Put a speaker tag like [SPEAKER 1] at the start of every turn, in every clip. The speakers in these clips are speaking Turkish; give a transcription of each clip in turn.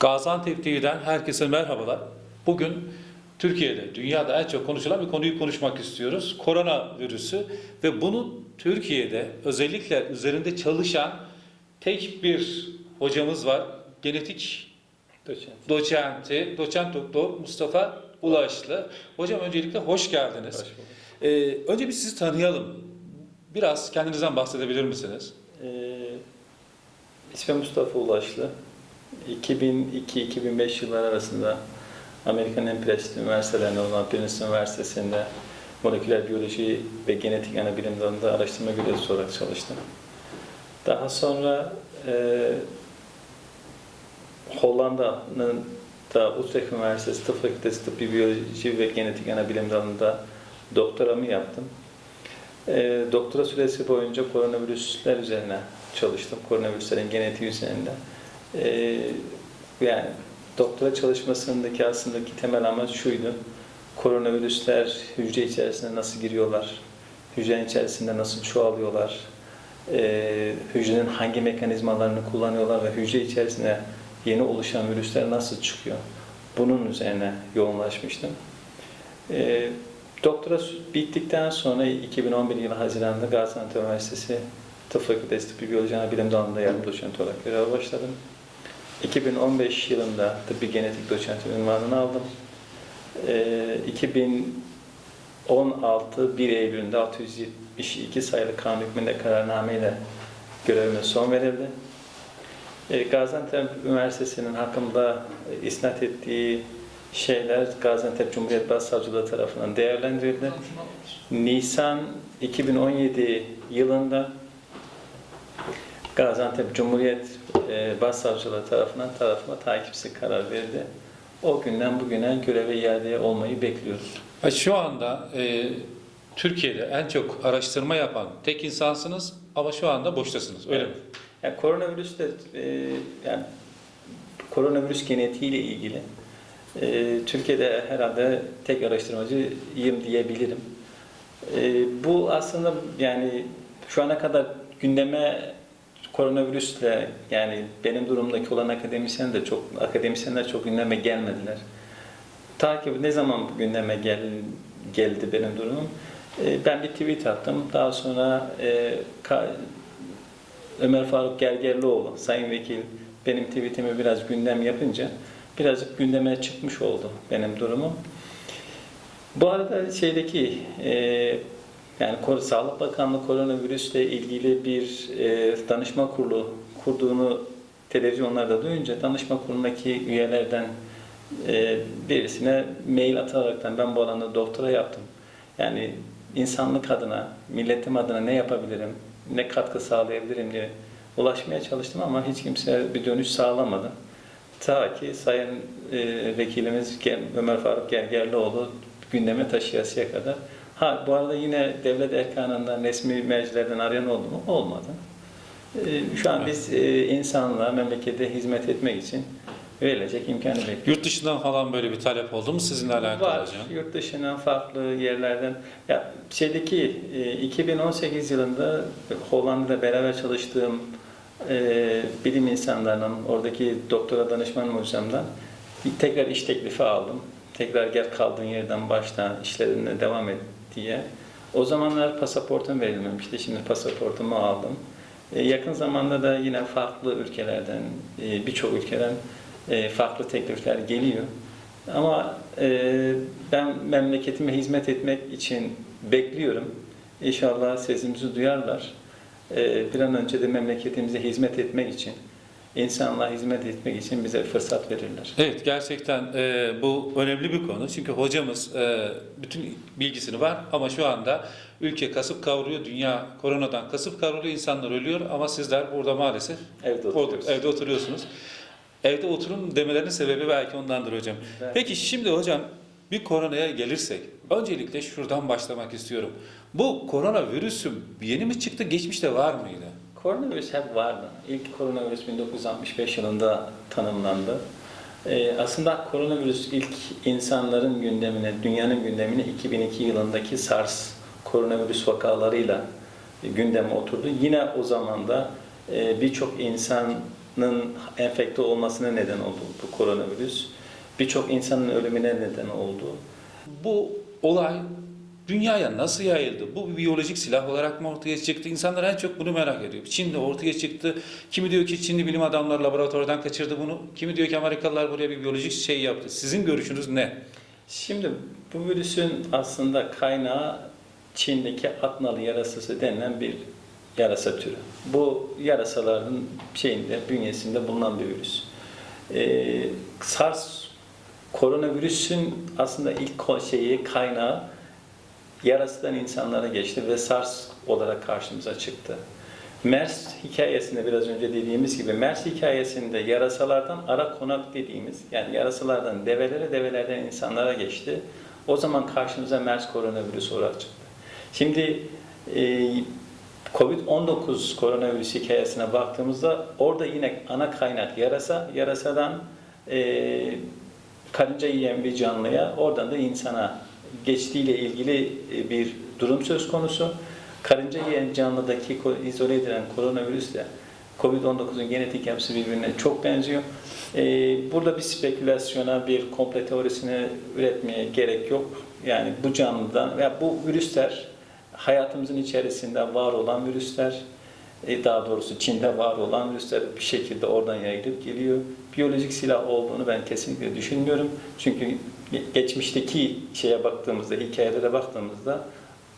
[SPEAKER 1] Gaziantep TV'den herkese merhabalar. Bugün Türkiye'de, dünyada en çok konuşulan bir konuyu konuşmak istiyoruz. Korona virüsü ve bunun Türkiye'de özellikle üzerinde çalışan tek bir hocamız var. Genetik
[SPEAKER 2] Doçent.
[SPEAKER 1] doçenti, doçent doktor Mustafa Ulaşlı. Hocam öncelikle hoş geldiniz.
[SPEAKER 2] Hoş bulduk.
[SPEAKER 1] Ee, önce bir sizi tanıyalım. Biraz kendinizden bahsedebilir misiniz?
[SPEAKER 2] Ee, ismim Mustafa Ulaşlı. 2002-2005 yılları arasında Amerika'nın en prestijli olan Princeton Üniversitesi'nde moleküler biyoloji ve genetik ana bilim dalında araştırma görevlisi olarak çalıştım. Daha sonra e, Hollanda'nın da Utrecht Üniversitesi Tıp Fakültesi Tıbbi Biyoloji ve Genetik ana bilim dalında doktoramı yaptım. E, doktora süresi boyunca koronavirüsler üzerine çalıştım. Koronavirüslerin genetiği üzerinde. E, yani doktora çalışmasındaki aslında temel amaç şuydu. Koronavirüsler hücre içerisine nasıl giriyorlar? Hücrenin içerisinde nasıl çoğalıyorlar? E, hücrenin hangi mekanizmalarını kullanıyorlar ve hücre içerisine yeni oluşan virüsler nasıl çıkıyor? Bunun üzerine yoğunlaşmıştım. E, Doktora bittikten sonra 2011 yılı Haziran'da Gaziantep Üniversitesi Tıp Fakültesi Tıbbi Biyoloji Ana Bilim Dalı'nda yardım doçent olarak göreve başladım. 2015 yılında tıbbi genetik doçent ünvanını aldım. Ee, 2016 1 Eylül'ünde 672 sayılı kanun hükmünde kararnameyle görevime son verildi. Ee, Gaziantep Üniversitesi'nin hakkımda isnat ettiği şeyler Gaziantep Cumhuriyet Başsavcılığı tarafından değerlendirildi. Nisan 2017 yılında Gaziantep Cumhuriyet e, Başsavcılığı tarafından tarafıma takipsi karar verildi. O günden bugüne göreve iadeye olmayı bekliyoruz.
[SPEAKER 1] Şu anda e, Türkiye'de en çok araştırma yapan tek insansınız ama şu anda boştasınız. Öyle mi?
[SPEAKER 2] Yani koronavirüs de e, yani koronavirüs genetiğiyle ilgili e, Türkiye'de herhalde tek araştırmacıyım diyebilirim. E, bu aslında yani şu ana kadar gündeme koronavirüsle yani benim durumdaki olan akademisyen de çok akademisyenler çok gündeme gelmediler. Ta ki ne zaman gündeme gel, geldi benim durumum? E, ben bir tweet attım. Daha sonra e, ka- Ömer Faruk Gergerlioğlu, Sayın Vekil benim tweetimi biraz gündem yapınca birazcık gündeme çıkmış oldu benim durumum. Bu arada şeydeki e, yani Sağlık Bakanlığı koronavirüsle ilgili bir e, danışma kurulu kurduğunu televizyonlarda duyunca danışma kurulundaki üyelerden e, birisine mail ataraktan ben bu alanda doktora yaptım. Yani insanlık adına, milletim adına ne yapabilirim, ne katkı sağlayabilirim diye ulaşmaya çalıştım ama hiç kimse bir dönüş sağlamadı. Ta ki Sayın e, Vekilimiz Ömer Faruk Gergerlioğlu gündeme taşıyasıya kadar. Ha bu arada yine devlet erkanından, resmi mercilerden arayan oldu mu? Olmadı. E, şu an biz e, insanlığa, memlekete hizmet etmek için verilecek imkanı bekliyoruz.
[SPEAKER 1] Yurt dışından falan böyle bir talep oldu mu sizinle alakalı
[SPEAKER 2] Var.
[SPEAKER 1] hocam?
[SPEAKER 2] Yurt dışından farklı yerlerden. Ya şeydeki e, 2018 yılında Hollanda'da beraber çalıştığım e, bilim insanlarının oradaki doktora danışman hocamdan tekrar iş teklifi aldım. Tekrar gel kaldığın yerden baştan işlerine devam et diye. O zamanlar pasaportum verilmemişti. Şimdi pasaportumu aldım. E, yakın zamanda da yine farklı ülkelerden, e, birçok ülkeden e, farklı teklifler geliyor. Ama ben memleketime hizmet etmek için bekliyorum. İnşallah sesimizi duyarlar. Bir an önce de memleketimize hizmet etmek için, insanlığa hizmet etmek için bize fırsat verirler.
[SPEAKER 1] Evet gerçekten e, bu önemli bir konu. Çünkü hocamız e, bütün bilgisini var ama şu anda ülke kasıp kavuruyor. Dünya koronadan kasıp kavruluyor. insanlar ölüyor ama sizler burada maalesef
[SPEAKER 2] Evde oturuyoruz.
[SPEAKER 1] evde oturuyorsunuz. Evde oturun demelerinin sebebi belki ondandır hocam.
[SPEAKER 2] Evet.
[SPEAKER 1] Peki şimdi hocam bir koronaya gelirsek öncelikle şuradan başlamak istiyorum. Bu koronavirüsün yeni mi çıktı geçmişte var mıydı?
[SPEAKER 2] Koronavirüs hep vardı. İlk koronavirüs 1965 yılında tanımlandı. Ee, aslında koronavirüs ilk insanların gündemine, dünyanın gündemine 2002 yılındaki SARS koronavirüs vakalarıyla gündeme oturdu. Yine o zaman da e, birçok insan insanın enfekte olmasına neden oldu bu koronavirüs. Birçok insanın ölümüne neden oldu.
[SPEAKER 1] Bu olay dünyaya nasıl yayıldı? Bu bir biyolojik silah olarak mı ortaya çıktı? İnsanlar en çok bunu merak ediyor. Çin'de ortaya çıktı. Kimi diyor ki Çinli bilim adamları laboratuvardan kaçırdı bunu. Kimi diyor ki Amerikalılar buraya bir biyolojik şey yaptı. Sizin görüşünüz ne?
[SPEAKER 2] Şimdi bu virüsün aslında kaynağı Çin'deki atnalı yarasası denilen bir yarasa türü. Bu yarasaların şeyinde, bünyesinde bulunan bir virüs. Ee, SARS koronavirüsün aslında ilk şeyi kaynağı yarasından insanlara geçti ve SARS olarak karşımıza çıktı. MERS hikayesinde biraz önce dediğimiz gibi MERS hikayesinde yarasalardan ara konak dediğimiz yani yarasalardan develere develerden insanlara geçti. O zaman karşımıza MERS koronavirüsü olarak çıktı. Şimdi e, Covid-19 koronavirüs hikayesine baktığımızda orada yine ana kaynak yarasa, yarasadan e, karınca yiyen bir canlıya, oradan da insana geçtiğiyle ilgili e, bir durum söz konusu. Karınca yiyen canlıdaki izole edilen koronavirüsle Covid-19'un genetik yapısı birbirine çok benziyor. E, burada bir spekülasyona, bir komple teorisini üretmeye gerek yok. Yani bu canlıdan veya bu virüsler hayatımızın içerisinde var olan virüsler, e, daha doğrusu Çin'de var olan virüsler bir şekilde oradan yayılıp geliyor. Biyolojik silah olduğunu ben kesinlikle düşünmüyorum. Çünkü geçmişteki şeye baktığımızda, hikayelere baktığımızda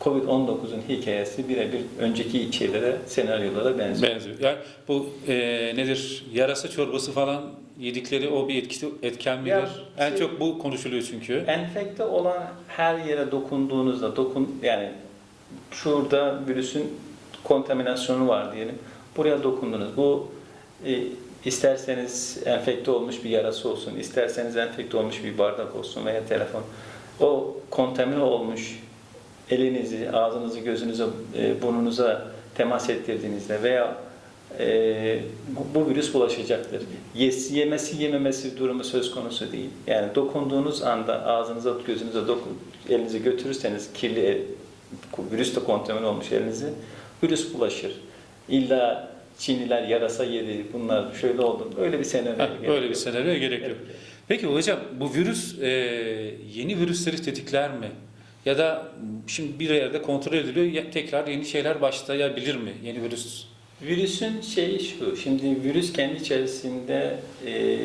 [SPEAKER 2] Covid-19'un hikayesi birebir önceki şeylere, senaryolara benziyor.
[SPEAKER 1] Benziyor. Yani bu e, nedir? Yarasa çorbası falan yedikleri o bir etkisi etken midir?
[SPEAKER 2] Ya,
[SPEAKER 1] en
[SPEAKER 2] şey-
[SPEAKER 1] çok bu konuşuluyor çünkü.
[SPEAKER 2] Enfekte olan her yere dokunduğunuzda, dokun yani şurada virüsün kontaminasyonu var diyelim. Buraya dokundunuz. Bu e, isterseniz enfekte olmuş bir yarası olsun, isterseniz enfekte olmuş bir bardak olsun veya telefon. O kontamine olmuş elinizi, ağzınızı, gözünüze, e, burnunuza temas ettirdiğinizde veya e, bu, virüs bulaşacaktır. Yes, yemesi yememesi durumu söz konusu değil. Yani dokunduğunuz anda ağzınıza, gözünüze dokun, elinizi götürürseniz kirli el, virüs de kontamin olmuş elinizi, virüs bulaşır. İlla Çinliler yarasa yedi, bunlar şöyle oldu. Öyle bir senaryo.
[SPEAKER 1] Heh,
[SPEAKER 2] gerek
[SPEAKER 1] böyle bir
[SPEAKER 2] yok.
[SPEAKER 1] senaryoya gerek yok.
[SPEAKER 2] Evet.
[SPEAKER 1] Peki hocam bu virüs e, yeni virüsleri tetikler mi? Ya da şimdi bir yerde kontrol ediliyor tekrar yeni şeyler başlayabilir mi? Yeni virüs.
[SPEAKER 2] Virüsün şeyi şu, şimdi virüs kendi içerisinde e,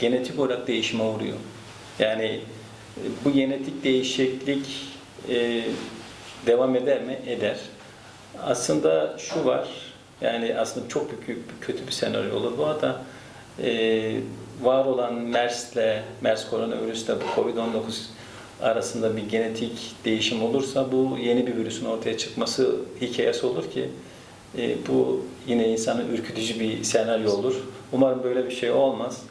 [SPEAKER 2] genetik olarak değişime uğruyor. Yani e, bu genetik değişiklik e, devam eder mi? Eder. Aslında şu var, yani aslında çok büyük, kötü bir senaryo olur bu da e, var olan MERS'le, MERS koronavirüsle bu COVID-19 arasında bir genetik değişim olursa bu yeni bir virüsün ortaya çıkması hikayesi olur ki e, bu yine insanı ürkütücü bir senaryo olur. Umarım böyle bir şey olmaz.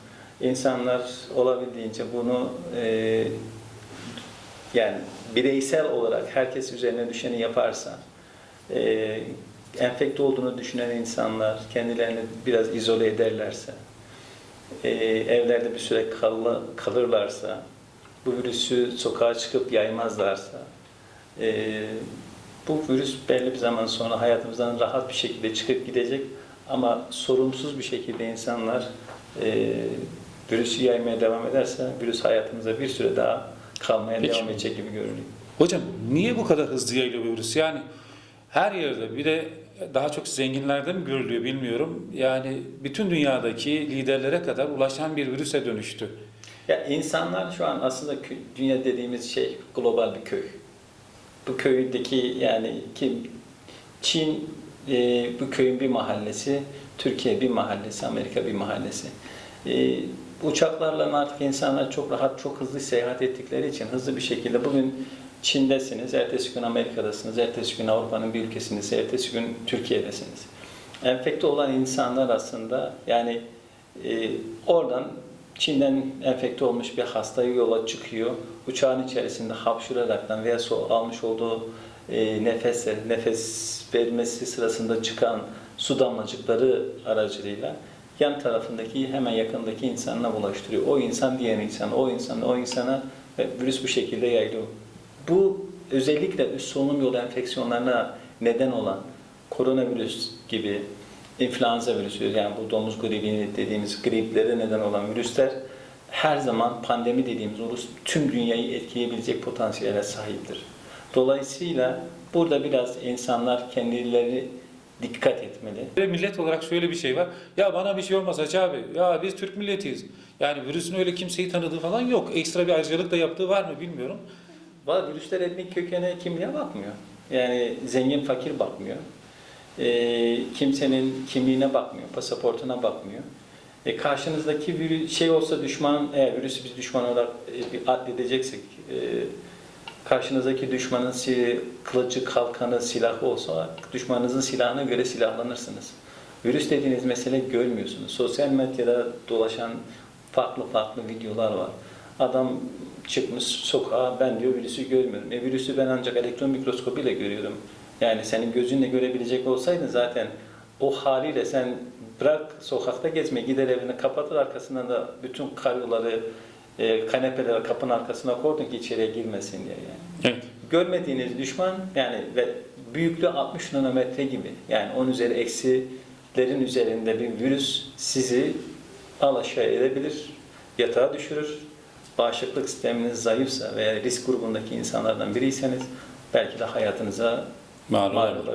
[SPEAKER 2] İnsanlar olabildiğince bunu e, yani bireysel olarak herkes üzerine düşeni yaparsa e, enfekte olduğunu düşünen insanlar kendilerini biraz izole ederlerse e, evlerde bir süre kal- kalırlarsa bu virüsü sokağa çıkıp yaymazlarsa e, bu virüs belli bir zaman sonra hayatımızdan rahat bir şekilde çıkıp gidecek ama sorumsuz bir şekilde insanlar e, virüsü yaymaya devam ederse virüs hayatımıza bir süre daha kalmaya
[SPEAKER 1] Peki.
[SPEAKER 2] devam edecek gibi görünüyor.
[SPEAKER 1] Hocam niye bu kadar hızlı yayılıyor virüs? Yani her yerde bir de daha çok zenginlerde mi görülüyor bilmiyorum. Yani bütün dünyadaki liderlere kadar ulaşan bir virüse dönüştü.
[SPEAKER 2] Ya insanlar şu an aslında dünya dediğimiz şey global bir köy. Bu köydeki yani kim Çin e, bu köyün bir mahallesi, Türkiye bir mahallesi, Amerika bir mahallesi. E, uçaklarla artık insanlar çok rahat, çok hızlı seyahat ettikleri için hızlı bir şekilde bugün Çin'desiniz, ertesi gün Amerika'dasınız, ertesi gün Avrupa'nın bir ülkesiniz, ertesi gün Türkiye'desiniz. Enfekte olan insanlar aslında yani e, oradan Çin'den enfekte olmuş bir hastayı yola çıkıyor. Uçağın içerisinde hapşuraraktan veya su almış olduğu e, nefesle, nefes vermesi sırasında çıkan su damlacıkları aracılığıyla yan tarafındaki hemen yakındaki insanına bulaştırıyor. O insan diğer insan, o insan o insana ve virüs bu şekilde yayılıyor. Bu özellikle üst solunum yolu enfeksiyonlarına neden olan koronavirüs gibi influenza virüsü yani bu domuz gribi dediğimiz griplere neden olan virüsler her zaman pandemi dediğimiz virüs tüm dünyayı etkileyebilecek potansiyele sahiptir. Dolayısıyla burada biraz insanlar kendileri dikkat etmeli.
[SPEAKER 1] Millet olarak şöyle bir şey var. Ya bana bir şey olmaz Hacı abi. Ya biz Türk milletiyiz. Yani virüsün öyle kimseyi tanıdığı falan yok. Ekstra bir ayrıcalık da yaptığı var mı bilmiyorum.
[SPEAKER 2] Valla virüsler etnik kökene kimliğe bakmıyor. Yani zengin fakir bakmıyor. Ee, kimsenin kimliğine bakmıyor, pasaportuna bakmıyor. E, karşınızdaki virüs, şey olsa düşman, eğer virüsü biz düşman olarak e, bir addedeceksek, e, karşınızdaki düşmanın si- kılıcı, kalkanı, silahı olsa düşmanınızın silahına göre silahlanırsınız. Virüs dediğiniz mesele görmüyorsunuz. Sosyal medyada dolaşan farklı farklı videolar var. Adam çıkmış sokağa ben diyor virüsü görmüyorum. E virüsü ben ancak elektron mikroskopuyla görüyorum. Yani senin gözünle görebilecek olsaydın zaten o haliyle sen bırak sokakta gezme gider evini kapatır arkasından da bütün karyoları e, kanepeleri kapının arkasına koydun ki içeriye girmesin diye yani.
[SPEAKER 1] Evet.
[SPEAKER 2] Görmediğiniz düşman yani ve büyüklüğü 60 nanometre gibi yani 10 üzeri eksilerin üzerinde bir virüs sizi alaşağı edebilir, yatağa düşürür. Bağışıklık sisteminiz zayıfsa veya risk grubundaki insanlardan biriyseniz belki de hayatınıza
[SPEAKER 1] Mal
[SPEAKER 2] mal olabilir.